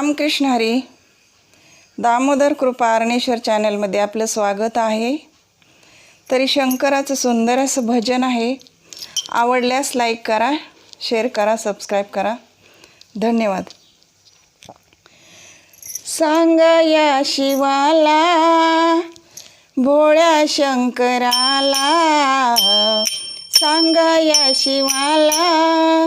रामकृष्ण हरी दामोदर कृपा अरणेश्वर चॅनलमध्ये आपलं स्वागत आहे. तरी शंकराचं सुंदर असं भजन आहे. आवडल्यास लाईक करा शेअर करा सबस्क्राईब करा. धन्यवाद. सांगा या शिवाला भोळ्या शंकराला. सांगा या शिवाला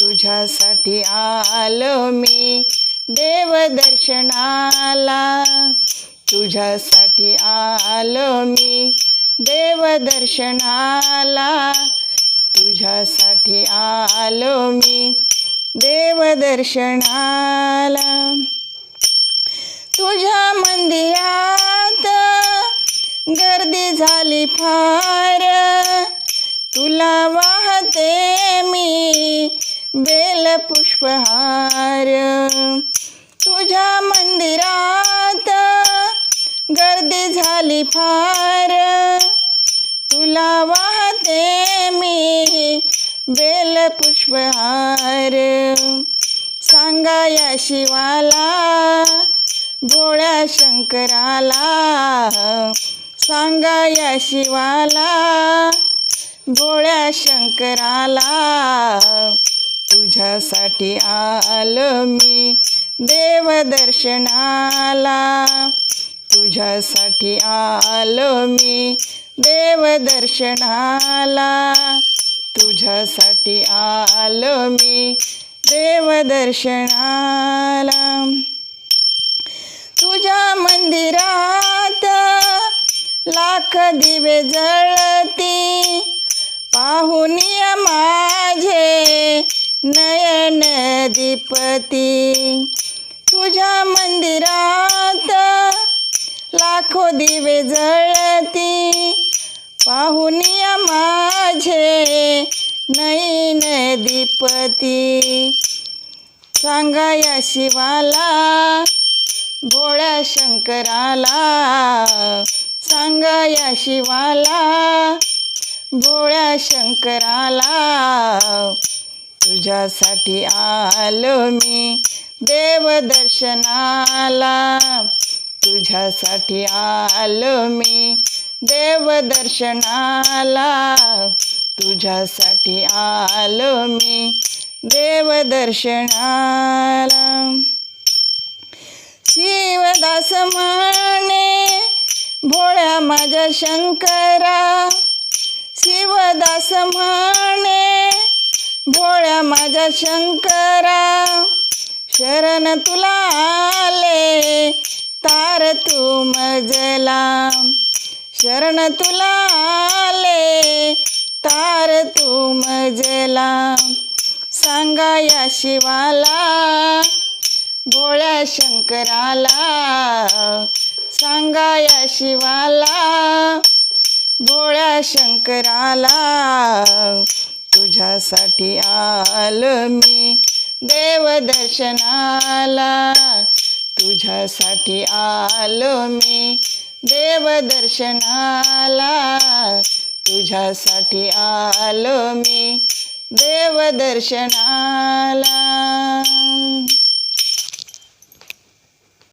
तुझ्यासाठी आलो मी देवदर्शनाला तुझ्यासाठी आलो मी देवदर्शनाला तुझ्यासाठी आलो मी देवदर्शनाला तुझ्या मंदिरात गर्दी झाली फार. तुला वाहते मी बेल पुष्पहार। तुझ्या मंदिरात गर्दी झाली फार। तुला वाहते मी बेल पुष्पहार। सांगा या शिवाला भोळ्या शंकराला। सांगा या शिवाला भोळ्या शंकराला। तुझ्यासाठी आलो मी देवदर्शनाला. तुझ्यासाठी आलो मी देवदर्शनाला. तुझ्यासाठी आलो मी देवदर्शनाला. तुझ्या मंदिरात लाख दिवे जळती. पाहुनिया माझे नयन दीपती तुझ्या मंदिरात लाखो दिवे जळती पाहुनिया माझे नयन दीपती. सांगा या शिवाला भोळ्या शंकराला. सांगा या शिवाला भोळ्या शंकराला. तुझ्यासाठी आलो मी देवदर्शनाला तुझ्यासाठी आलो मी देवदर्शनाला तुझ्यासाठी आलो मी देवदर्शनाला शिवदास म्हणे भोळ्या माझ्या शंकरा. शिवदास म्हणे भोळ्या माझ्या शंकरा शरण तुला आले तार तू मजला. शरण तुला आले तार तू मजला. सांगा या शिवाला भोळ्या शंकराला. सांगा या शिवाला भोळ्या शंकराला. तुझ्यासाठी आलो मी देवदर्शनाला. तुझ्यासाठी आलो मी देवदर्शनाला. तुझ्यासाठी आलो मी देवदर्शनाला.